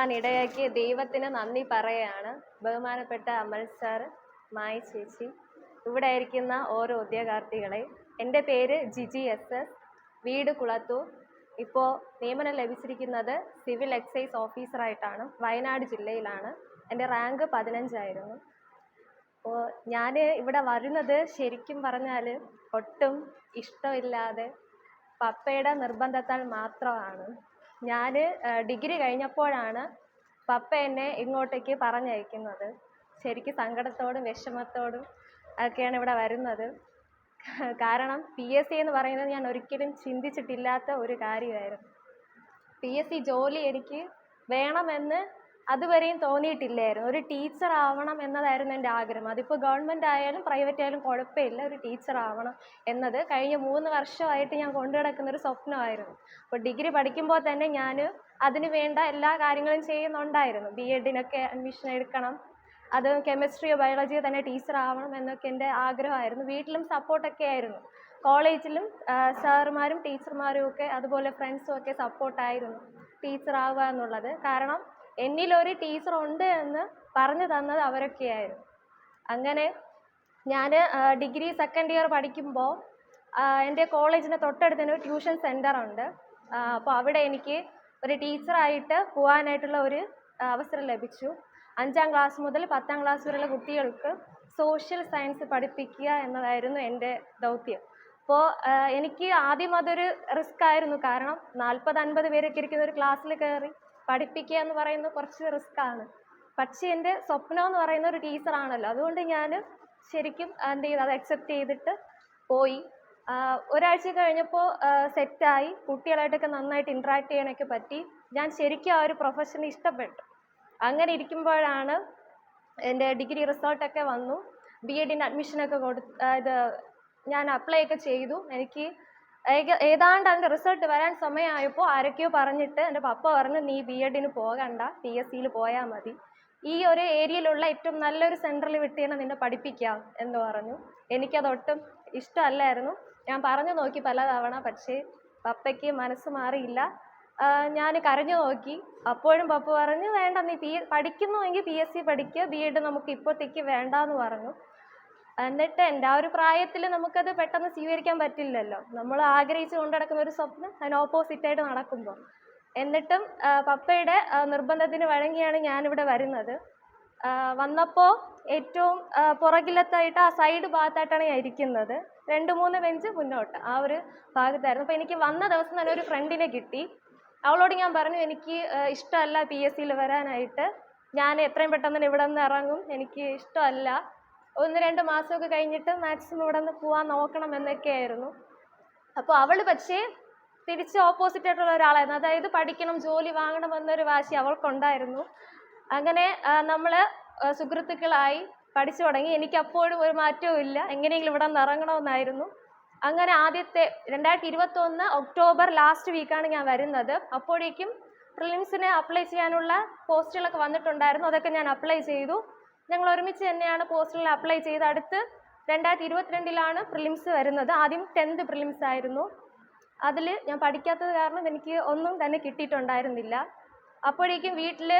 പങ്കെടുക്കാൻ ഇടയാക്കിയ ദൈവത്തിന് നന്ദി പറയാണ് ബഹുമാനപ്പെട്ട അമൽ സാർ മായ ചേച്ചി. ഇവിടെ ഇരിക്കുന്ന ഓരോ ഉദ്യോഗാർത്ഥികളെ എന്റെ പേര് ജിജി എസ് എസ്. വീട് കുളത്തൂർ. ഇപ്പോൾ നിയമനം ലഭിച്ചിരിക്കുന്നത് സിവിൽ എക്സൈസ് ഓഫീസറായിട്ടാണ്. വയനാട് ജില്ലയിലാണ്. എന്റെ റാങ്ക് പതിനഞ്ചായിരുന്നു. അപ്പോൾ ഞാൻ ഇവിടെ വരുന്നത് ശരിക്കും പറഞ്ഞാൽ ഒട്ടും ഇഷ്ടമില്ലാതെ പപ്പയുടെ നിർബന്ധത്താൽ മാത്രമാണ്. ഞാൻ ഡിഗ്രി കഴിഞ്ഞപ്പോഴാണ് പപ്പ എന്നെ ഇങ്ങോട്ടേക്ക് പറഞ്ഞയക്കുന്നത്. ശരിക്കും സങ്കടത്തോടും വിഷമത്തോടും ഒക്കെയാണ് ഇവിടെ വരുന്നത്. കാരണം പി എസ് സി എന്ന് പറയുന്നത് ഞാൻ ഒരിക്കലും ചിന്തിച്ചിട്ടില്ലാത്ത ഒരു കാര്യമായിരുന്നു. പി എസ് സി ജോലി എനിക്ക് വേണമെന്ന് അതുവരെയും തോന്നിയിട്ടില്ലായിരുന്നു. ഒരു ടീച്ചർ ആവണം എന്നതായിരുന്നു എന്റെ ആഗ്രഹം. അതിപ്പോൾ ഗവൺമെന്റ് ആയാലും പ്രൈവറ്റ് ആയാലും കുഴപ്പമില്ല ഒരു ടീച്ചർ ആവണം എന്നത് കഴിഞ്ഞ മൂന്ന് വർഷമായിട്ട് ഞാൻ കൊണ്ടു നടക്കുന്ന ഒരു സ്വപ്നമായിരുന്നു. അപ്പോൾ ഡിഗ്രി പഠിക്കുമ്പോൾ തന്നെ ഞാൻ അതിന് വേണ്ട എല്ലാ കാര്യങ്ങളും ചെയ്യുന്നുണ്ടായിരുന്നു. ബി എഡിനൊക്കെ അഡ്മിഷൻ എടുക്കണം അത് കെമിസ്ട്രിയോ ബയോളജിയോ തന്നെ ടീച്ചർ ആവണം എന്നൊക്കെ എന്റെ ആഗ്രഹമായിരുന്നു. വീട്ടിലും സപ്പോർട്ടൊക്കെ ആയിരുന്നു. കോളേജിലും സാറുമാരും ടീച്ചർമാരും ഒക്കെ അതുപോലെ ഫ്രണ്ട്സും ഒക്കെ സപ്പോർട്ടായിരുന്നു ടീച്ചർ ആവുക എന്നുള്ളത്. കാരണം എന്നിലൊരു ടീച്ചർ ഉണ്ട് എന്ന് പറഞ്ഞു തന്നത് അവരൊക്കെയായിരുന്നു അങ്ങനെ ഞാൻ ഡിഗ്രി സെക്കൻഡ് ഇയർ പഠിക്കുമ്പോൾ എന്റെ കോളേജിന് തന്നെ ഒരു ട്യൂഷൻ സെന്റർ ഉണ്ട്. അപ്പോൾ അവിടെ എനിക്ക് ഒരു ടീച്ചറായിട്ട് പോകാനായിട്ടുള്ള ഒരു അവസരം ലഭിച്ചു. അഞ്ചാം ക്ലാസ് മുതൽ പത്താം ക്ലാസ് വരെയുള്ള കുട്ടികൾക്ക് സോഷ്യൽ സയൻസ് പഠിപ്പിക്കുക എന്നതായിരുന്നു എന്റെ ദൗത്യം. അപ്പോൾ എനിക്ക് ആദ്യം അതൊരു റിസ്ക് ആയിരുന്നു. കാരണം നാൽപ്പത് അൻപത് പേരൊക്കെ ഇരിക്കുന്ന ഒരു ക്ലാസ്സിൽ കയറി പഠിപ്പിക്കുക എന്ന് പറയുന്നത് കുറച്ച് റിസ്ക് ആണ്. പക്ഷേ എന്റെ സ്വപ്നം എന്ന് പറയുന്ന ഒരു ടീച്ചറാണല്ലോ അതുകൊണ്ട് ഞാൻ ശരിക്കും എന്ത് ചെയ്തു അത് അക്സെപ്റ്റ് ചെയ്തിട്ട് പോയി. ഒരാഴ്ച കഴിഞ്ഞപ്പോൾ സെറ്റായി കുട്ടികളായിട്ടൊക്കെ നന്നായിട്ട് ഇൻട്രാക്ട് ചെയ്യാനൊക്കെ പറ്റി. ഞാൻ ശരിക്കും ആ ഒരു പ്രൊഫഷൻ ഇഷ്ടപ്പെട്ടു. അങ്ങനെ ഇരിക്കുമ്പോഴാണ് എന്റെ ഡിഗ്രി റിസൾട്ടൊക്കെ വന്നു. ബി എഡിന്റെ അഡ്മിഷനൊക്കെ കൊടു ഇത് ഞാൻ അപ്ലൈ ഒക്കെ ചെയ്തു. എനിക്ക് ഏതാണ്ട് അതിന്റെ റിസൾട്ട് വരാൻ സമയമായപ്പോൾ ആരൊക്കെയോ പറഞ്ഞിട്ട് എന്റെ പപ്പ പറഞ്ഞു നീ ബി എഡിന് പോകണ്ട പി എസ് സിയിൽ പോയാൽ മതി. ഈ ഒരു ഏരിയയിലുള്ള ഏറ്റവും നല്ലൊരു സെന്ററിൽ വിട്ടിയാണ് നിന്നെ പഠിപ്പിക്കാം എന്ന് പറഞ്ഞു. എനിക്കതൊട്ടും ഇഷ്ടമല്ലായിരുന്നു. ഞാൻ പറഞ്ഞു നോക്കി പലതവണ പക്ഷേ പപ്പയ്ക്ക് മനസ്സ് മാറിയില്ല. ഞാൻ കരഞ്ഞു നോക്കി. അപ്പോഴും പപ്പ പറഞ്ഞു വേണ്ട നീ പി പഠിക്കുന്നുവെങ്കിൽ പി എസ് സി പഠിക്കുക ബി എഡ് നമുക്ക് ഇപ്പോഴത്തേക്ക് വേണ്ട എന്ന് പറഞ്ഞു. എന്നിട്ട് എന്റെ ആ ഒരു പ്രായത്തിൽ നമുക്കത് പെട്ടെന്ന് സ്വീകരിക്കാൻ പറ്റില്ലല്ലോ. നമ്മൾ ആഗ്രഹിച്ച് കൊണ്ടു നടക്കുന്ന ഒരു സ്വപ്നം അതിന് ഓപ്പോസിറ്റായിട്ട് നടക്കുമ്പോൾ എന്നിട്ടും പപ്പയുടെ നിർബന്ധത്തിന് വഴങ്ങിയാണ് ഞാനിവിടെ വരുന്നത്. വന്നപ്പോൾ ഏറ്റവും പുറകിലത്തെ പുറകിലത്തായിട്ട് ആ സൈഡ് ഭാഗത്തായിട്ടാണ് ഞാൻ ഇരിക്കുന്നത്. രണ്ട് മൂന്ന് ബെഞ്ച് മുന്നോട്ട് ആ ഒരു ഭാഗത്തായിരുന്നു. അപ്പോൾ എനിക്ക് വന്ന ദിവസം തന്നെ ഒരു ഫ്രണ്ടിനെ കിട്ടി. അവളോട് ഞാൻ പറഞ്ഞു എനിക്ക് ഇഷ്ടമല്ല പി എസ് സിയിൽ വരാനായിട്ട്. ഞാൻ എത്രയും പെട്ടെന്ന് ഇവിടെ നിന്ന് ഇറങ്ങും. എനിക്ക് ഇഷ്ടമല്ല. ഒന്ന് രണ്ട് മാസമൊക്കെ കഴിഞ്ഞിട്ട് മാക്സിമം ഇവിടെ നിന്ന് പോവാൻ നോക്കണം എന്നൊക്കെയായിരുന്നു. അപ്പോൾ അവൾ പക്ഷേ തിരിച്ച് ഓപ്പോസിറ്റ് ആയിട്ടുള്ള ഒരാളായിരുന്നു. അതായത് പഠിക്കണം ജോലി വാങ്ങണം എന്നൊരു വാശി അവൾക്കുണ്ടായിരുന്നു. അങ്ങനെ നമ്മൾ സുഹൃത്തുക്കളായി പഠിച്ചു തുടങ്ങി. എനിക്ക് അപ്പോഴും ഒരു മാറ്റവും ഇല്ല. എങ്ങനെയെങ്കിലും ഇവിടെ നിന്ന് ഇറങ്ങണമെന്നായിരുന്നു. അങ്ങനെ ആദ്യത്തെ രണ്ടായിരത്തി ഇരുപത്തൊന്ന് ഒക്ടോബർ ലാസ്റ്റ് വീക്കാണ് ഞാൻ വരുന്നത്. അപ്പോഴേക്കും പ്രിലിംസിന് അപ്ലൈ ചെയ്യാനുള്ള പോസ്റ്റുകളൊക്കെ വന്നിട്ടുണ്ടായിരുന്നു. അതൊക്കെ ഞാൻ അപ്ലൈ ചെയ്തു. ഞങ്ങൾ ഒരുമിച്ച് തന്നെയാണ് പോസ്റ്റലിൽ അപ്ലൈ ചെയ്ത് അടുത്ത് രണ്ടായിരത്തി ഇരുപത്തിരണ്ടിലാണ് പ്രിലിംസ് വരുന്നത്. ആദ്യം ടെൻത്ത് പ്രിലിംസ് ആയിരുന്നു. അതിൽ ഞാൻ പഠിക്കാത്തത് കാരണം എനിക്ക് ഒന്നും തന്നെ കിട്ടിയിട്ടുണ്ടായിരുന്നില്ല. അപ്പോഴേക്കും വീട്ടിൽ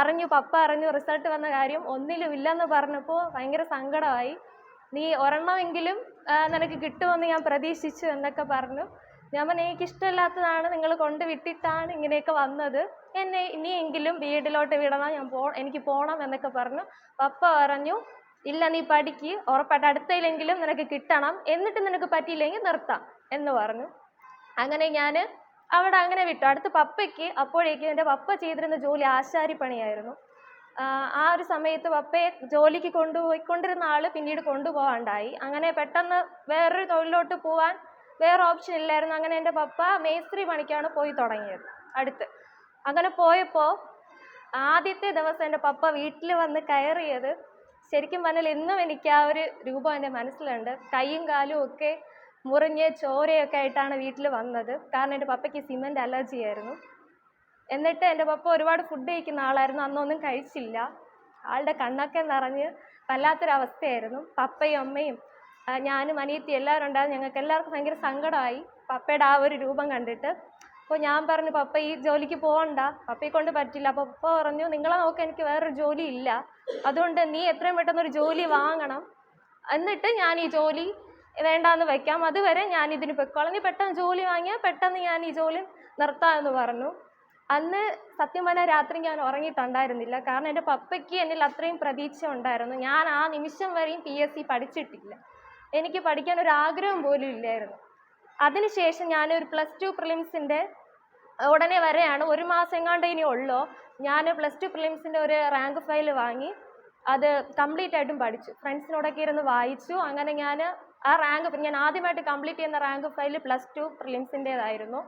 അറിഞ്ഞു പപ്പ അറിഞ്ഞു റിസൾട്ട് വന്ന കാര്യം ഒന്നിലും ഇല്ലെന്ന് പറഞ്ഞപ്പോൾ ഭയങ്കര സങ്കടമായി. നീ ഒരെണ്ണമെങ്കിലും നിനക്ക് കിട്ടുമെന്ന് ഞാൻ പ്രതീക്ഷിച്ചു എന്നൊക്കെ പറഞ്ഞു. ഞാൻ പറഞ്ഞു എനിക്ക് ഇഷ്ടമില്ലാത്തതാണ് നിങ്ങൾ കൊണ്ട് വിട്ടിട്ടാണ് ഇങ്ങനെയൊക്കെ വന്നത്. എന്നെ ഇനിയെങ്കിലും വീട്ടിലോട്ട് വിടണം? ഞാൻ പോ എനിക്ക് പോകണം എന്നൊക്കെ പറഞ്ഞു. പപ്പ പറഞ്ഞു ഇല്ല നീ പഠിക്ക്. ഉറപ്പായിട്ട് അടുത്തയിലെങ്കിലും നിനക്ക് കിട്ടണം. എന്നിട്ട് നിനക്ക് പറ്റിയില്ലെങ്കിൽ നിർത്താം എന്ന് പറഞ്ഞു. അങ്ങനെ ഞാൻ അവിടെ അങ്ങനെ വിട്ടു. അടുത്ത് പപ്പയ്ക്ക് അപ്പോഴേക്കും എന്റെ പപ്പ ചെയ്തിരുന്ന ജോലി ആശാരിപ്പണിയായിരുന്നു ആ, ആ ഒരു സമയത്ത് പപ്പയെ ജോലിക്ക് കൊണ്ടുപോയിക്കൊണ്ടിരുന്ന ആൾ പിന്നീട് കൊണ്ടുപോകാണ്ടായി. അങ്ങനെ പെട്ടെന്ന് വേറൊരു തൊഴിലിലോട്ട് പോവാൻ വേറെ ഓപ്ഷൻ ഇല്ലായിരുന്നു. അങ്ങനെ എന്റെ പപ്പ മേസ്ത്രി പണിക്കാണ് പോയി തുടങ്ങിയത്. അടുത്ത്. അങ്ങനെ പോയപ്പോൾ ആദ്യത്തെ ദിവസം എന്റെ പപ്പ വീട്ടിൽ വന്ന് കയറിയത് ശരിക്കും പറഞ്ഞാൽ ഇന്നും എനിക്ക് ആ ഒരു രൂപം എന്റെ മനസ്സിലുണ്ട്. കൈയും കാലും ഒക്കെ മുറിഞ്ഞ് ചോരയൊക്കെ ആയിട്ടാണ് വീട്ടിൽ വന്നത്. കാരണം എന്റെ പപ്പയ്ക്ക് സിമന്റ് അലർജി ആയിരുന്നു. എന്നിട്ട് എന്റെ പപ്പ ഒരുപാട് ഫുഡ് കഴിക്കുന്ന ആളായിരുന്നു. അന്നൊന്നും കഴിച്ചില്ല. ആളുടെ കണ്ണൊക്കെ നിറഞ്ഞ് വല്ലാത്തൊരവസ്ഥയായിരുന്നു. പപ്പയും അമ്മയും ഞാനും അനിയത്തി എല്ലാവരും ഉണ്ടായിരുന്നു. ഞങ്ങൾക്ക് എല്ലാവർക്കും ഭയങ്കര സങ്കടമായി. പപ്പയുടെ ആ ഒരു രൂപം കണ്ടിട്ട്. അപ്പോൾ ഞാൻ പറഞ്ഞു പപ്പ ഈ ജോലിക്ക് പോകണ്ട പപ്പയെ കൊണ്ട് പറ്റില്ല. അപ്പോൾ പപ്പ പറഞ്ഞു നിങ്ങളെ നോക്കാൻ എനിക്ക് വേറൊരു ജോലി ഇല്ല. അതുകൊണ്ട് നീ എത്രയും പെട്ടെന്ന് ഒരു ജോലി വാങ്ങണം. എന്നിട്ട് ഞാൻ ഈ ജോലി വേണ്ടാന്ന് വെക്കാം. അതുവരെ ഞാൻ ഇതിന് പൊയ്ക്കോളാം. നീ പെട്ടെന്ന് ജോലി വാങ്ങിയാൽ പെട്ടെന്ന് ഞാൻ ഈ ജോലി നിർത്താമെന്ന് പറഞ്ഞു. അന്ന് സത്യം പറഞ്ഞാൽ രാത്രി ഞാൻ ഉറങ്ങിയിട്ടുണ്ടായിരുന്നില്ല. കാരണം എന്റെ പപ്പയ്ക്ക് എന്നിൽ അത്രയും പ്രതീക്ഷ ഉണ്ടായിരുന്നു. ഞാൻ ആ നിമിഷം വരെയും പി എസ് സി പഠിച്ചിട്ടില്ല. എനിക്ക് പഠിക്കാൻ ഒരു ആഗ്രഹം പോലും ഇല്ലായിരുന്നു. അതിനുശേഷം ഒരു പ്ലസ് ടു പ്രിലിംസിന്റെ ഉടനെ വരെയാണ് ഒരു മാസം എങ്ങാണ്ട് ഇനി ഉള്ളോ ഞാൻ പ്ലസ് ടു പ്രിലിംസിന്റെ ഒരു റാങ്ക് ഫയൽ വാങ്ങി അത് കംപ്ലീറ്റ് ആയിട്ടും പഠിച്ചു. ഫ്രണ്ട്സിനോടൊക്കെ ഇരുന്ന് വായിച്ചു അങ്ങനെ ഞാൻ ആ റാങ്ക് ഞാൻ ആദ്യമായിട്ട് കംപ്ലീറ്റ് ചെയ്യുന്ന റാങ്ക് ഫയൽ പ്ലസ് ടു പ്രിലിംസിന്റേതായിരുന്നു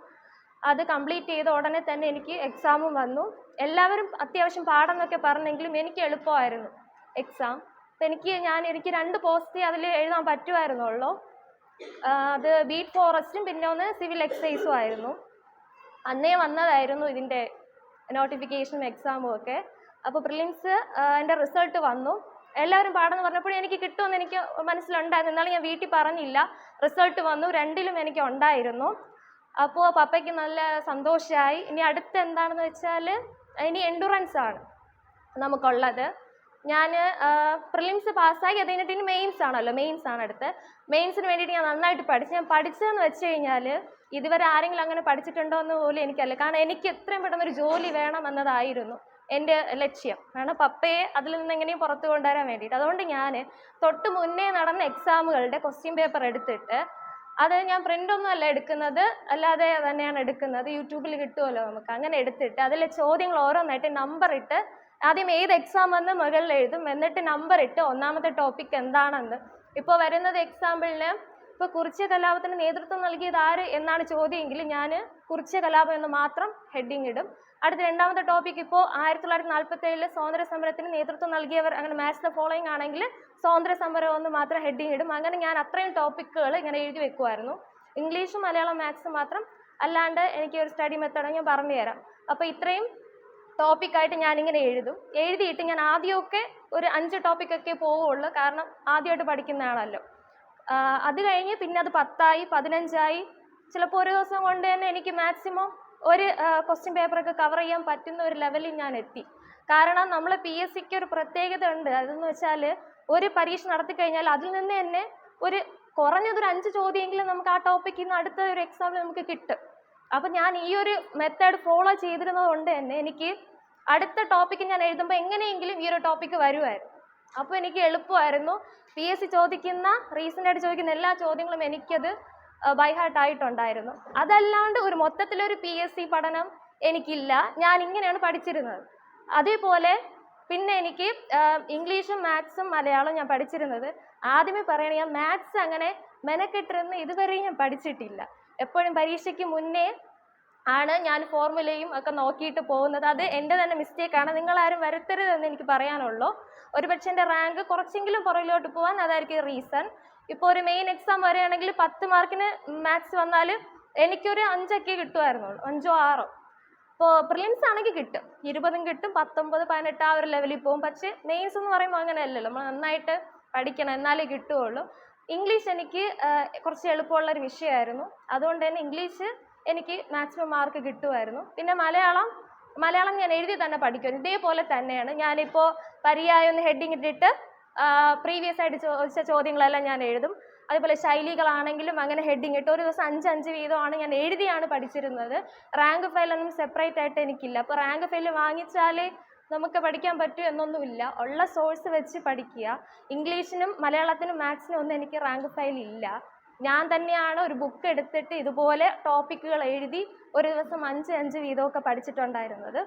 അത് കംപ്ലീറ്റ് ചെയ്ത ഉടനെ തന്നെ എനിക്ക് എക്സാമും വന്നു. എല്ലാവരും അത്യാവശ്യം പാടെന്നൊക്കെ പറഞ്ഞെങ്കിലും എനിക്ക് എളുപ്പമായിരുന്നു എക്സാം. എനിക്ക് ഞാൻ എനിക്ക് രണ്ട് പോസ്റ്റ് അതിൽ എഴുതാൻ പറ്റുമായിരുന്നുള്ളൂ. അത് ബീറ്റ് ഫോറസ്റ്റും പിന്നെ ഒന്ന് സിവിൽ എക്സൈസും ആയിരുന്നു. അന്നേ വന്നതായിരുന്നു ഇതിന്റെ നോട്ടിഫിക്കേഷനും എക്സാമും ഒക്കെ. അപ്പോൾ പ്രിലിംസ് എന്റെ റിസൾട്ട് വന്നു. എല്ലാവരും പാടെന്ന് പറഞ്ഞപ്പോഴും എനിക്ക് കിട്ടുമെന്ന് എനിക്ക് മനസ്സിലുണ്ടായിരുന്നു. എന്നാലും ഞാൻ വീട്ടിൽ പറഞ്ഞില്ല. റിസൾട്ട് വന്നു. രണ്ടിലും എനിക്ക് ഉണ്ടായിരുന്നു. അപ്പോൾ പപ്പയ്ക്ക് നല്ല സന്തോഷമായി ഇനി അടുത്ത് എന്താണെന്ന് വെച്ചാൽ ഇനി എൻഡുറൻസ് ആണ് നമുക്കുള്ളത്. ഞാൻ പ്രിലിംസ് പാസ്സാക്കി അത് കഴിഞ്ഞിട്ട് മെയിൻസ് ആണല്ലോ മെയിൻസ് ആണ് അടുത്ത്. മെയിൻസിന് വേണ്ടിയിട്ട് ഞാൻ നന്നായിട്ട് പഠിച്ചു. ഞാൻ പഠിച്ചതെന്ന് വെച്ച് കഴിഞ്ഞാൽ ഇതുവരെ ആരെങ്കിലും അങ്ങനെ പഠിച്ചിട്ടുണ്ടോ എന്ന് പോലും എനിക്കല്ല കാരണം എനിക്ക് എത്രയും പെട്ടെന്ന് ഒരു ജോലി വേണം എന്നതായിരുന്നു എന്റെ ലക്ഷ്യം. കാരണം പപ്പയെ അതിൽ നിന്ന് എങ്ങനെയും പുറത്തു കൊണ്ടുവരാൻ വേണ്ടിയിട്ട്. അതുകൊണ്ട് ഞാൻ തൊട്ട് മുന്നേ നടന്ന എക്സാമുകളുടെ ക്വസ്റ്റ്യൻ പേപ്പർ എടുത്തിട്ട് അത് ഞാൻ പ്രിന്റ് ഒന്നും അല്ല എടുക്കുന്നത്. അല്ലാതെ തന്നെയാണ് എടുക്കുന്നത്. യൂട്യൂബിൽ കിട്ടുമല്ലോ നമുക്ക്. അങ്ങനെ എടുത്തിട്ട് അതിലെ ചോദ്യങ്ങൾ ഓരോന്നായിട്ട് നമ്പർ ഇട്ട് ആദ്യം ഏത് എക്സാം എന്ന് മുകളിൽ എഴുതും. എന്നിട്ട് നമ്പർ ഇട്ട് ഒന്നാമത്തെ ടോപ്പിക് എന്താണെന്ന്. ഇപ്പോൾ വരുന്നത് എക്സാമ്പിളിന് ഇപ്പോൾ കുറിച്യ കലാപത്തിന് നേതൃത്വം നൽകിയത് ആര് എന്നാണ് ചോദ്യമെങ്കിൽ ഞാൻ കുറിച്യ കലാപം എന്ന് മാത്രം ഹെഡിങ് ഇടും. അടുത്ത രണ്ടാമത്തെ ടോപ്പിക് ഇപ്പോൾ ആയിരത്തി തൊള്ളായിരത്തി നാൽപ്പത്തി സ്വാതന്ത്ര്യ സമരത്തിന് നേതൃത്വം നൽകിയവർ അങ്ങനെ മാച്ച് ദ ഫോളോയിങ് ആണെങ്കിൽ സ്വാതന്ത്ര്യ സമരം എന്ന് മാത്രം ഹെഡിങ് ഇടും. അങ്ങനെ ഞാൻ അത്രയും ടോപ്പിക്കുകൾ ഇങ്ങനെ എഴുതി വെക്കുമായിരുന്നു ഇംഗ്ലീഷും മലയാളം മാത്സും മാത്രം. അല്ലാണ്ട് എനിക്ക് ഒരു സ്റ്റഡി മെത്തേഡ് ഞാൻ പറഞ്ഞു തരാം അപ്പോൾ ഇത്രയും ടോപ്പിക്കായിട്ട് ഞാനിങ്ങനെ എഴുതും. എഴുതിയിട്ട് ഞാൻ ആദ്യമൊക്കെ ഒരു അഞ്ച് ടോപ്പിക്കൊക്കെ പോവുള്ളൂ. കാരണം ആദ്യമായിട്ട് പഠിക്കുന്ന ആളല്ലോ അത് കഴിഞ്ഞ് പിന്നെ അത് പത്തായി പതിനഞ്ചായി. ചിലപ്പോൾ ഒരു ദിവസം കൊണ്ട് തന്നെ എനിക്ക് മാക്സിമം ഒരു ക്വസ്റ്റ്യൻ പേപ്പറൊക്കെ കവർ ചെയ്യാൻ പറ്റുന്ന ഒരു ലെവലിൽ ഞാൻ എത്തി. കാരണം നമ്മൾ പി എസ് സിക്ക് ഒരു പ്രത്യേകത ഉണ്ട്. അതെന്ന് വെച്ചാൽ ഒരു പരീക്ഷ നടത്തി കഴിഞ്ഞാൽ അതിൽ നിന്ന് തന്നെ ഒരു കുറഞ്ഞതൊരു അഞ്ച് ചോദ്യമെങ്കിലും നമുക്ക് ആ ടോപ്പിക്കിൽ നിന്ന് അടുത്ത ഒരു എക്സാമിൽ നമുക്ക് കിട്ടും. അപ്പം ഞാൻ ഈ ഒരു മെത്തേഡ് ഫോളോ ചെയ്തിരുന്നത് കൊണ്ട് തന്നെ എനിക്ക് അടുത്ത ടോപ്പിക്ക് ഞാൻ എഴുതുമ്പോൾ എങ്ങനെയെങ്കിലും ഈ ഒരു ടോപ്പിക്ക് വരുമായിരുന്നു അപ്പോൾ എനിക്ക് എളുപ്പമായിരുന്നു പി എസ് സി ചോദിക്കുന്ന റീസെന്റ് ആയിട്ട് ചോദിക്കുന്ന എല്ലാ ചോദ്യങ്ങളും എനിക്കത് ബൈ ഹാർട്ട് ആയിട്ടുണ്ടായിരുന്നു. അതല്ലാണ്ട് ഒരു മൊത്തത്തിലൊരു പി എസ് സി പഠനം എനിക്കില്ല. ഞാൻ ഇങ്ങനെയാണ് പഠിച്ചിരുന്നത്. അതേപോലെ പിന്നെ എനിക്ക് ഇംഗ്ലീഷും മാത്സും മലയാളവും ഞാൻ പഠിച്ചിരുന്നത്. ആദ്യമേ പറയണ ഞാൻ മാത്സ് അങ്ങനെ മെനക്കെട്ടിരുന്ന് ഇതുവരെയും ഞാൻ പഠിച്ചിട്ടില്ല. എപ്പോഴും പരീക്ഷയ്ക്ക് മുന്നേ ആണ് ഞാൻ ഫോർമുലയും ഒക്കെ നോക്കിയിട്ട് പോകുന്നത്. അത് എന്റെ തന്നെ മിസ്റ്റേക്കാണ് നിങ്ങളാരും വരുത്തരുതെന്ന് എനിക്ക് പറയാനുള്ളൂ. ഒരുപക്ഷെ എന്റെ റാങ്ക് കുറച്ചെങ്കിലും പുറകിലോട്ട് പോകാൻ അതായിരിക്കും റീസൺ ഇപ്പോൾ ഒരു മെയിൻ എക്സാം വരികയാണെങ്കിൽ പത്ത് മാർക്കിന് മാത്സ് വന്നാൽ എനിക്കൊരു അഞ്ചൊക്കെ കിട്ടുമായിരുന്നുള്ളൂ അഞ്ചോ ആറോ. ഇപ്പോൾ പ്രിലിംസ് ആണെങ്കിൽ കിട്ടും. ഇരുപതും കിട്ടും പത്തൊമ്പത് പതിനെട്ട് ആ ഒരു ലെവലിൽ പോകും. പക്ഷേ മെയിൻസ് എന്ന് പറയുമ്പോൾ അങ്ങനെയല്ലല്ലോ. നമ്മൾ നന്നായിട്ട് പഠിക്കണം എന്നാലേ കിട്ടുകയുള്ളൂ. ഇംഗ്ലീഷ് എനിക്ക് കുറച്ച് എളുപ്പമുള്ള ഒരു വിഷയമായിരുന്നു. അതുകൊണ്ട് തന്നെ ഇംഗ്ലീഷ് എനിക്ക് മാക്സിമം മാർക്ക് കിട്ടുമായിരുന്നു. പിന്നെ മലയാളം മലയാളം ഞാൻ എഴുതി തന്നെ പഠിക്കും. ഇതേപോലെ തന്നെയാണ്. ഞാനിപ്പോൾ പര്യായം ഒന്ന് ഹെഡിങ് ഇട്ടിട്ട് പ്രീവിയസ് ആയിട്ട് ചോദിച്ച ചോദ്യങ്ങളെല്ലാം ഞാൻ എഴുതും. അതുപോലെ ശൈലികളാണെങ്കിലും അങ്ങനെ ഹെഡിങ് ഇട്ട് ഒരു ദിവസം അഞ്ച് അഞ്ച് വീതമാണ് ഞാൻ എഴുതിയാണ് പഠിച്ചിരുന്നത്. റാങ്ക് ഫയലൊന്നും സെപ്പറേറ്റ് ആയിട്ട് എനിക്കില്ല. അപ്പോൾ റാങ്ക് ഫയൽ വാങ്ങിച്ചാലേ നമുക്ക് പഠിക്കാൻ പറ്റൂ എന്നൊന്നുമില്ല. ഉള്ള സോഴ്സ് വെച്ച് പഠിക്കുക. ഇംഗ്ലീഷിനും മലയാളത്തിനും മാത്സിനും ഒന്നും എനിക്ക് റാങ്ക് ഫയൽ ഇല്ല. ഞാൻ തന്നെയാണ് ഒരു ബുക്ക് എടുത്തിട്ട് ഇതുപോലെ ടോപ്പിക്കുകൾ എഴുതി ഒരു ദിവസം അഞ്ച് അഞ്ച് വീതമൊക്കെ പഠിച്ചിട്ടുണ്ടായിരുന്നത്.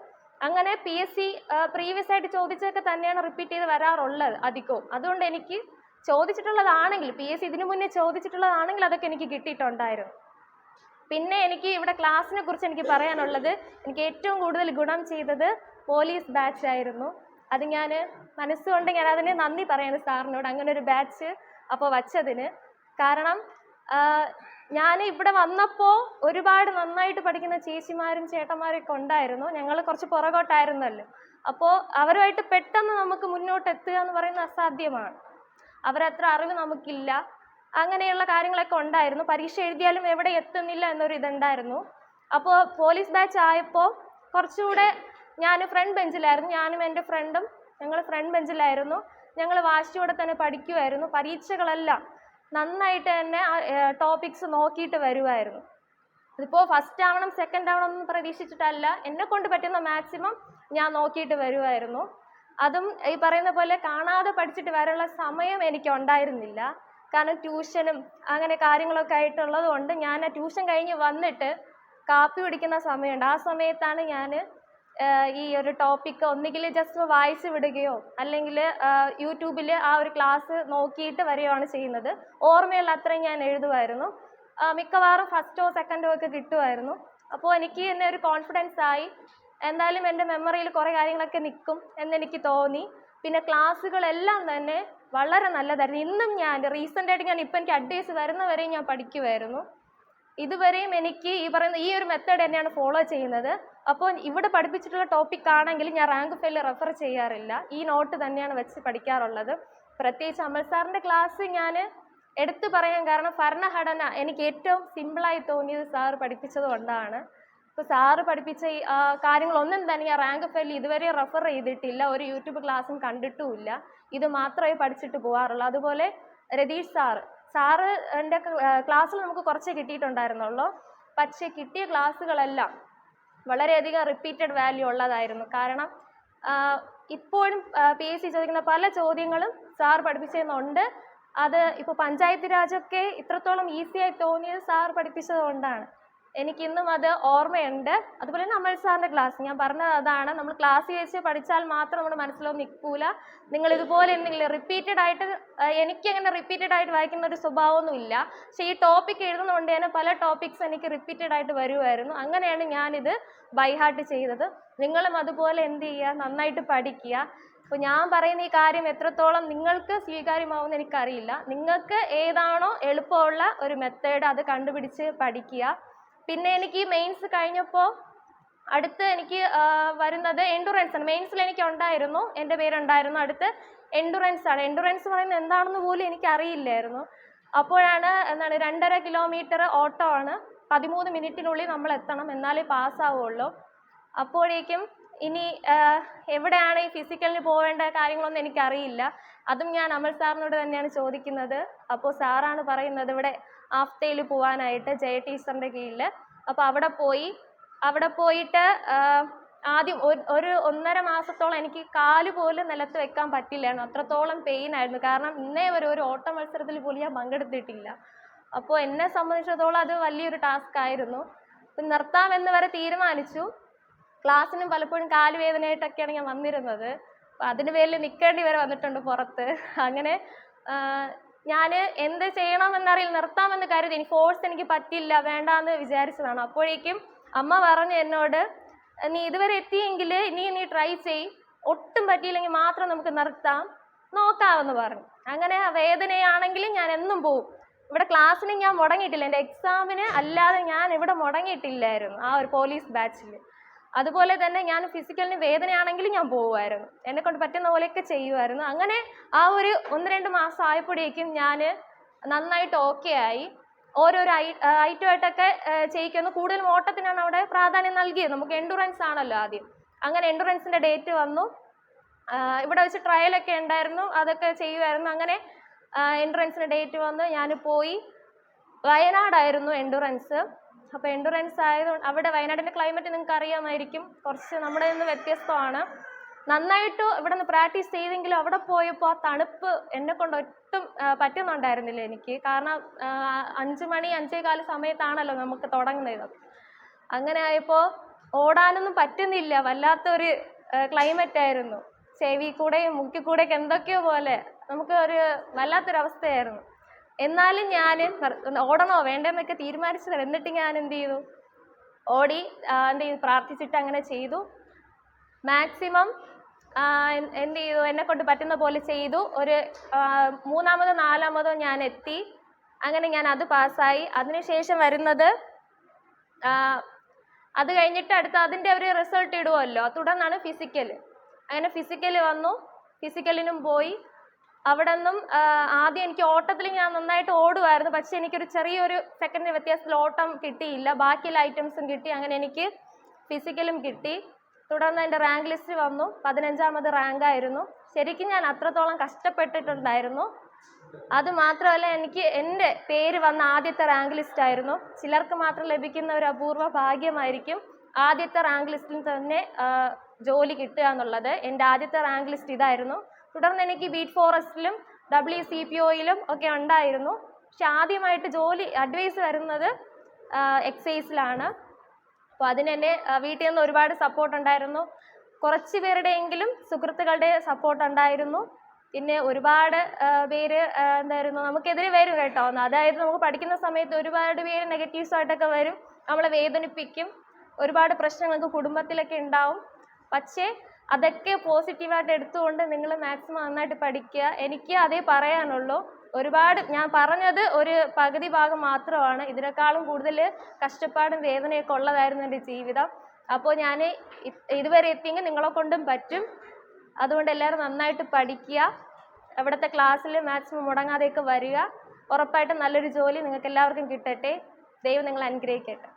അങ്ങനെ പി എസ് സി പ്രീവിയസ് ആയിട്ട് ചോദിച്ചതൊക്കെ തന്നെയാണ് റിപ്പീറ്റ് ചെയ്ത് വരാറുള്ളത് അധികവും. അതുകൊണ്ട് എനിക്ക് ചോദിച്ചിട്ടുള്ളതാണെങ്കിൽ പി എസ് സി ഇതിനു മുന്നേ ചോദിച്ചിട്ടുള്ളതാണെങ്കിൽ അതൊക്കെ എനിക്ക് കിട്ടിയിട്ടുണ്ടായിരുന്നു. പിന്നെ എനിക്ക് ഇവിടെ ക്ലാസ്സിനെ കുറിച്ച് എനിക്ക് പറയാനുള്ളത് എനിക്ക് ഏറ്റവും കൂടുതൽ ഗുണം ചെയ്തത് പോലീസ് ബാച്ച് ആയിരുന്നു. അത് ഞാൻ മനസ്സുകൊണ്ട് ഞാൻ അതിന് നന്ദി പറയാണ് സാറിനോട്. അങ്ങനെ ഒരു ബാച്ച് അപ്പോൾ വച്ചതിന്. കാരണം ഞാൻ ഇവിടെ വന്നപ്പോൾ ഒരുപാട് നന്നായിട്ട് പഠിക്കുന്ന ചേച്ചിമാരും ചേട്ടന്മാരും ഒക്കെ ഉണ്ടായിരുന്നു. ഞങ്ങൾ കുറച്ച് പുറകോട്ടായിരുന്നല്ലോ. അപ്പോൾ അവരുമായിട്ട് പെട്ടെന്ന് നമുക്ക് മുന്നോട്ട് എത്തുക എന്ന് പറയുന്നത് അസാധ്യമാണ്. അവരത്ര അറിവ് നമുക്കില്ല. അങ്ങനെയുള്ള കാര്യങ്ങളൊക്കെ ഉണ്ടായിരുന്നു. പരീക്ഷ എഴുതിയാലും എവിടെ എത്തുന്നില്ല എന്നൊരു ഇതുണ്ടായിരുന്നു. അപ്പോൾ പോലീസ് ബാച്ച് ആയപ്പോൾ കുറച്ചുകൂടെ ഞാൻ ഫ്രണ്ട് ബെഞ്ചിലായിരുന്നു. ഞാനും എന്റെ ഫ്രണ്ടും ഞങ്ങൾ ഫ്രണ്ട് ബെഞ്ചിലായിരുന്നു. ഞങ്ങൾ വാശിയോടെ തന്നെ പഠിക്കുമായിരുന്നു പരീക്ഷകളെല്ലാം നന്നായിട്ട് തന്നെ ടോപ്പിക്സ് നോക്കിയിട്ട് വരുമായിരുന്നു ഇതിപ്പോൾ ഫസ്റ്റ് ആവണം സെക്കൻഡ് ആവണം എന്ന് പ്രതീക്ഷിച്ചിട്ടല്ല. എന്നെ കൊണ്ട് പറ്റുന്ന മാക്സിമം ഞാൻ നോക്കിയിട്ട് വരുമായിരുന്നു അതും ഈ പറയുന്ന പോലെ കാണാതെ പഠിച്ചിട്ട് വരാനുള്ള സമയം എനിക്ക് ഉണ്ടായിരുന്നില്ല. കാരണം ട്യൂഷനും അങ്ങനെ കാര്യങ്ങളൊക്കെ ആയിട്ടുള്ളത് കൊണ്ട് ഞാൻ ട്യൂഷൻ കഴിഞ്ഞ് വന്നിട്ട് കാപ്പി കുടിക്കുന്ന സമയമുണ്ട്. ആ സമയത്താണ് ഞാൻ ഈ ഒരു ടോപ്പിക്ക് ഒന്നുകിൽ ജസ്റ്റ് വായിച്ച് വിടുകയോ അല്ലെങ്കിൽ യൂട്യൂബിൽ ആ ഒരു ക്ലാസ് നോക്കിയിട്ട് വരികയാണ് ചെയ്യുന്നത്. ഓർമ്മയുള്ള അത്രയും ഞാൻ എഴുതുമായിരുന്നു. മിക്കവാറും ഫസ്റ്റോ സെക്കൻഡോ ഒക്കെ കിട്ടുമായിരുന്നു. അപ്പോൾ എനിക്ക് തന്നെ ഒരു കോൺഫിഡൻസ് ആയി എന്തായാലും എന്റെ മെമ്മറിയിൽ കുറേ കാര്യങ്ങളൊക്കെ നിൽക്കും എന്നെനിക്ക് തോന്നി. പിന്നെ ക്ലാസ്സുകളെല്ലാം തന്നെ വളരെ നല്ലതായിരുന്നു. ഇന്നും ഞാൻ റീസെന്റ് ആയിട്ട് ഞാൻ ഇപ്പം എനിക്ക് അഡ്വൈസ് വരുന്നവരെയും ഞാൻ പഠിക്കുമായിരുന്നു. ഇതുവരെയും എനിക്ക് ഈ പറയുന്ന ഈ ഒരു മെത്തേഡ് തന്നെയാണ് ഫോളോ ചെയ്യുന്നത്. അപ്പോൾ ഇവിടെ പഠിപ്പിച്ചിട്ടുള്ള ടോപ്പിക് ആണെങ്കിൽ ഞാൻ റാങ്ക് ഫെയിൽ റെഫർ ചെയ്യാറില്ല. ഈ നോട്ട് തന്നെയാണ് വെച്ച് പഠിക്കാറുള്ളത്. പ്രത്യേകിച്ച് അമൽ സാറിന്റെ ക്ലാസ് ഞാൻ എടുത്തു പറയാൻ കാരണം ഭരണഘടന എനിക്ക് ഏറ്റവും സിമ്പിളായി തോന്നിയത് സാറ് പഠിപ്പിച്ചത് കൊണ്ടാണ്. ഇപ്പോൾ സാറ് പഠിപ്പിച്ച ഈ കാര്യങ്ങളൊന്നും തന്നെ ഞാൻ റാങ്ക് ഫെയിൽ ഇതുവരെ റെഫർ ചെയ്തിട്ടില്ല. ഒരു യൂട്യൂബ് ക്ലാസ്സും കണ്ടിട്ടുമില്ല. ഇത് മാത്രമേ പഠിച്ചിട്ട് പോകാറുള്ളൂ അതുപോലെ രതീഷ് സാറ്. സാറ് എന്റെ ക്ലാസ്സിൽ നമുക്ക് കുറച്ചേ കിട്ടിയിട്ടുണ്ടായിരുന്നുള്ളൂ. പക്ഷേ കിട്ടിയ ക്ലാസ്സുകളെല്ലാം വളരെയധികം റിപ്പീറ്റഡ് വാല്യൂ ഉള്ളതായിരുന്നു. കാരണം ഇപ്പോഴും പി എസ് സി ചോദിക്കുന്ന പല ചോദ്യങ്ങളും സാർ പഠിപ്പിച്ചെന്നുണ്ട്. അത് ഇപ്പോൾ പഞ്ചായത്ത് രാജൊക്കെ ഇത്രത്തോളം ഈസിയായി തോന്നിയത് സാർ പഠിപ്പിച്ചത് കൊണ്ടാണ്. എനിക്കിന്നും അത് ഓർമ്മയുണ്ട്. അതുപോലെ തന്നെ അമൽ സാറിന്റെ ക്ലാസ് ഞാൻ പറഞ്ഞത് അതാണ്. നമ്മൾ ക്ലാസ് വെച്ച് പഠിച്ചാൽ മാത്രം നമ്മുടെ മനസ്സിലൊന്നും നിൽക്കൂല. നിങ്ങൾ ഇതുപോലെ എന്തെങ്കിലും റിപ്പീറ്റഡ് ആയിട്ട് എനിക്ക് അങ്ങനെ റിപ്പീറ്റഡ് ആയിട്ട് വായിക്കുന്ന ഒരു സ്വഭാവമൊന്നും ഇല്ല. പക്ഷെ ഈ ടോപ്പിക് എഴുതുന്നതുകൊണ്ട് തന്നെ പല ടോപ്പിക്സ് എനിക്ക് റിപ്പീറ്റഡ് ആയിട്ട് വരുമായിരുന്നു. അങ്ങനെയാണ് ഞാനിത് ബൈഹാർട്ട് ചെയ്തത്. നിങ്ങളും അതുപോലെ എന്ത് ചെയ്യുക? നന്നായിട്ട് പഠിക്കുക. അപ്പോൾ ഞാൻ പറയുന്ന ഈ കാര്യം എത്രത്തോളം നിങ്ങൾക്ക് സ്വീകാര്യമാവുമെന്ന് എനിക്കറിയില്ല. നിങ്ങൾക്ക് ഏതാണോ എളുപ്പമുള്ള ഒരു മെത്തേഡ് അത് കണ്ടുപിടിച്ച് പഠിക്കുക. പിന്നെ എനിക്ക് മെയിൻസ് കഴിഞ്ഞപ്പോൾ അടുത്ത് എനിക്ക് വരുന്നത് എൻഡുറൻസ് ആണ്. മെയിൻസിൽ എനിക്ക് ഉണ്ടായിരുന്നു. എന്റെ പേരുണ്ടായിരുന്നു അടുത്ത് എൻഡുറൻസ് ആണ്. എൻഡുറൻസ് പറയുന്നത് എന്താണെന്ന് പോലും എനിക്ക് അറിയില്ലായിരുന്നു. അപ്പോഴാണ് എന്താണ് രണ്ടര കിലോമീറ്റർ ഓട്ടോ ആണ് പതിമൂന്ന് മിനിറ്റിനുള്ളിൽ നമ്മൾ എത്തണം. എന്നാലേ പാസ്സാവുള്ളൂ അപ്പോഴേക്കും ഇനി എവിടെയാണ് ഈ ഫിസിക്കലിന് പോവേണ്ട കാര്യങ്ങളൊന്നും എനിക്കറിയില്ല. അതും ഞാൻ അമൽ സാറിനോട് തന്നെയാണ് ചോദിക്കുന്നത്. അപ്പോൾ സാറാണ് പറയുന്നത് ഇവിടെ ആഫ്തയിൽ പോകാനായിട്ട് ജയ ടീച്ചറിന്റെ കീഴിൽ അപ്പോൾ അവിടെ പോയി അവിടെ പോയിട്ട് ആദ്യം ഒരു ഒന്നര മാസത്തോളം എനിക്ക് കാൽ പോലും നിലത്ത് വെക്കാൻ പറ്റില്ലായിരുന്നു. അത്രത്തോളം പെയിൻ ആയിരുന്നു. കാരണം ഇന്നേ വരെ ഒരു ഓട്ട മത്സരത്തിൽ പോലും ഞാൻ പങ്കെടുത്തിട്ടില്ല. അപ്പോൾ എന്നെ സംബന്ധിച്ചിടത്തോളം അത് വലിയൊരു ടാസ്ക് ആയിരുന്നു. നിർത്താമെന്ന് വരെ തീരുമാനിച്ചു. ക്ലാസ്സിനും പലപ്പോഴും കാലുവേദനയായിട്ടൊക്കെയാണ് ഞാൻ വന്നിരുന്നത്. അപ്പം അതിന് പേരിൽ നിൽക്കേണ്ടി വരെ വന്നിട്ടുണ്ട് പുറത്ത്. അങ്ങനെ ഞാൻ എന്ത് ചെയ്യണമെന്നറിയില്ല നിർത്താമെന്ന് കരുതി. ഇനി ഫോഴ്സ് എനിക്ക് പറ്റില്ല വേണ്ടാന്ന് വിചാരിച്ചതാണ്. അപ്പോഴേക്കും അമ്മ പറഞ്ഞു എന്നോട് നീ ഇതുവരെ എത്തിയെങ്കിൽ നീ നീ ട്രൈ ചെയ്. ഒട്ടും പറ്റിയില്ലെങ്കിൽ മാത്രം നമുക്ക് നിർത്താം. നോക്കാമെന്ന് പറഞ്ഞു. അങ്ങനെ വേദനയാണെങ്കിലും ഞാൻ എന്നും പോവും. ഇവിടെ ക്ലാസ്സിന് ഞാൻ മുടങ്ങിയിട്ടില്ല. എന്റെ എക്സാമിന് അല്ലാതെ ഞാൻ ഇവിടെ മുടങ്ങിയിട്ടില്ലായിരുന്നു ആ ഒരു പോലീസ് ബാച്ചിൽ അതുപോലെ തന്നെ ഞാൻ ഫിസിക്കലിന് വേദനയാണെങ്കിലും ഞാൻ പോകുമായിരുന്നു എന്നെ കൊണ്ട് പറ്റുന്ന പോലെയൊക്കെ ചെയ്യുമായിരുന്നു. അങ്ങനെ ആ ഒരു ഒന്ന് രണ്ട് മാസം ആയപ്പോഴേക്കും ഞാൻ നന്നായിട്ട് ഓക്കെ ആയി. ഓരോരോ ഐ ഐറ്റമായിട്ടൊക്കെ ചെയ്യിക്കുന്നു. കൂടുതൽ ഓട്ടത്തിനാണ് അവിടെ പ്രാധാന്യം നൽകിയത്. നമുക്ക് എൻഡുറൻസ് ആണല്ലോ ആദ്യം. അങ്ങനെ എൻഡുറൻസിന്റെ ഡേറ്റ് വന്നു. ഇവിടെ വെച്ച് ട്രയലൊക്കെ ഉണ്ടായിരുന്നു. അതൊക്കെ ചെയ്യുമായിരുന്നു. അങ്ങനെ എൻട്രൻസിന് ഡേറ്റ് വന്ന് ഞാൻ പോയി. വയനാടായിരുന്നു എൻഡുറൻസ് അപ്പോൾ എൻഡുറൻസ് ആയതുകൊണ്ട് അവിടെ വയനാടിന്റെ ക്ലൈമറ്റ് നിങ്ങൾക്ക് അറിയാമായിരിക്കും. കുറച്ച് നമ്മുടെ നിന്ന് വ്യത്യസ്തമാണ്. നന്നായിട്ട് ഇവിടെ നിന്ന് പ്രാക്ടീസ് ചെയ്തെങ്കിലും അവിടെ പോയപ്പോൾ ആ തണുപ്പ് എന്നെ കൊണ്ട് ഒട്ടും പറ്റുന്നുണ്ടായിരുന്നില്ല എനിക്ക്. കാരണം അഞ്ച് മണി അഞ്ചേ കാല സമയത്താണല്ലോ നമുക്ക് തുടങ്ങുന്നത്. അങ്ങനെ ആയപ്പോൾ ഓടാനൊന്നും പറ്റുന്നില്ല. വല്ലാത്തൊരു ക്ലൈമറ്റ് ആയിരുന്നു. ചെവി കൂടെയും മുക്കി കൂടെയൊക്കെ എന്തൊക്കെയോ പോലെ. നമുക്ക് ഒരു വല്ലാത്തൊരവസ്ഥയായിരുന്നു. എന്നാലും ഞാൻ ഓടണോ? വേണ്ടെന്നൊക്കെ തീരുമാനിച്ചത് എന്നിട്ട് ഞാൻ എന്ത് ചെയ്തു? ഓടി എന്ത് ചെയ്തു? പ്രാർത്ഥിച്ചിട്ട് അങ്ങനെ ചെയ്തു. മാക്സിമം എന്ത് ചെയ്തു? എന്നെ കൊണ്ട് പറ്റുന്ന പോലെ ചെയ്തു. ഒരു മൂന്നാമതോ നാലാമതോ ഞാൻ എത്തി. അങ്ങനെ ഞാൻ അത് പാസ്സായി. അതിനുശേഷം വരുന്നത് അത് കഴിഞ്ഞിട്ട് അടുത്ത അതിന്റെ ഒരു റിസൾട്ട് ഇടുമല്ലോ തുടർന്നാണ് ഫിസിക്കൽ അങ്ങനെ ഫിസിക്കൽ വന്നു. ഫിസിക്കലിനും പോയി. അവിടെ നിന്നും ആദ്യം എനിക്ക് ഓട്ടത്തിൽ ഞാൻ നന്നായിട്ട് ഓടുമായിരുന്നു പക്ഷെ എനിക്കൊരു ചെറിയൊരു സെക്കൻഡ് വ്യത്യാസത്തിൽ ഓട്ടം കിട്ടിയില്ല. ബാക്കിയുള്ള ഐറ്റംസും കിട്ടി. അങ്ങനെ എനിക്ക് ഫിസിക്കലും കിട്ടി. തുടർന്ന് എന്റെ റാങ്ക് ലിസ്റ്റ് വന്നു. പതിനഞ്ചാമത് റാങ്ക് ആയിരുന്നു. ശരിക്കും ഞാൻ അത്രത്തോളം കഷ്ടപ്പെട്ടിട്ടുണ്ടായിരുന്നു. അത് മാത്രമല്ല എനിക്ക് എന്റെ പേര് വന്ന ആദ്യത്തെ റാങ്ക് ലിസ്റ്റ് ആയിരുന്നു. ചിലർക്ക് മാത്രം ലഭിക്കുന്ന ഒരു അപൂർവ ഭാഗ്യമായിരിക്കും ആദ്യത്തെ റാങ്ക് ലിസ്റ്റിൽ തന്നെ ജോലി കിട്ടുക എന്നുള്ളത്. എന്റെ ആദ്യത്തെ റാങ്ക് ലിസ്റ്റ് ഇതായിരുന്നു. തുടർന്ന് എനിക്ക് ബീറ്റ് ഫോറസ്റ്റിലും ഡബ്ല്യു സി പി ഒയിലും ഒക്കെ ഉണ്ടായിരുന്നു. പക്ഷെ ആദ്യമായിട്ട് ജോലി അഡ്വൈസ് വരുന്നത് എക്സൈസിലാണ് അപ്പോൾ അതിന് എന്റെ ആ, വീട്ടിൽ നിന്ന് ഒരുപാട് സപ്പോർട്ട് ഉണ്ടായിരുന്നു. കുറച്ച് പേരുടെയെങ്കിലും സുഹൃത്തുക്കളുടെ സപ്പോർട്ട് ഉണ്ടായിരുന്നു. പിന്നെ ഒരുപാട് പേര് എന്തായിരുന്നു നമുക്കെതിരെ വരും കേട്ടോ. അതായത് നമുക്ക് പഠിക്കുന്ന സമയത്ത് ഒരുപാട് പേര് നെഗറ്റീവ്സ് ആയിട്ടൊക്കെ വരും. നമ്മളെ വേദനിപ്പിക്കും. ഒരുപാട് പ്രശ്നങ്ങൾക്ക് കുടുംബത്തിലൊക്കെ ഉണ്ടാവും. പക്ഷേ അതൊക്കെ പോസിറ്റീവായിട്ട് എടുത്തുകൊണ്ട് നിങ്ങൾ മാക്സിമം നന്നായിട്ട് പഠിക്കുക. എനിക്ക് അതേ പറയാനുള്ളൂ. ഒരുപാട് ഞാൻ പറഞ്ഞത് ഒരു പകുതി ഭാഗം മാത്രമാണ്. ഇതിനേക്കാളും കൂടുതൽ കഷ്ടപ്പാടും വേദനയൊക്കെ ഉള്ളതായിരുന്നു എന്റെ ജീവിതം. അപ്പോൾ ഞാൻ ഇതുവരെ എത്തിയെങ്കിൽ നിങ്ങളെ കൊണ്ടും പറ്റും. അതുകൊണ്ട് എല്ലാവരും നന്നായിട്ട് പഠിക്കുക. അവിടുത്തെ ക്ലാസ്സിൽ മാക്സിമം മുടങ്ങാതെയൊക്കെ വരിക. ഉറപ്പായിട്ടും നല്ലൊരു ജോലി നിങ്ങൾക്ക് എല്ലാവർക്കും കിട്ടട്ടെ. ദൈവം നിങ്ങളെ അനുഗ്രഹിക്കട്ടെ.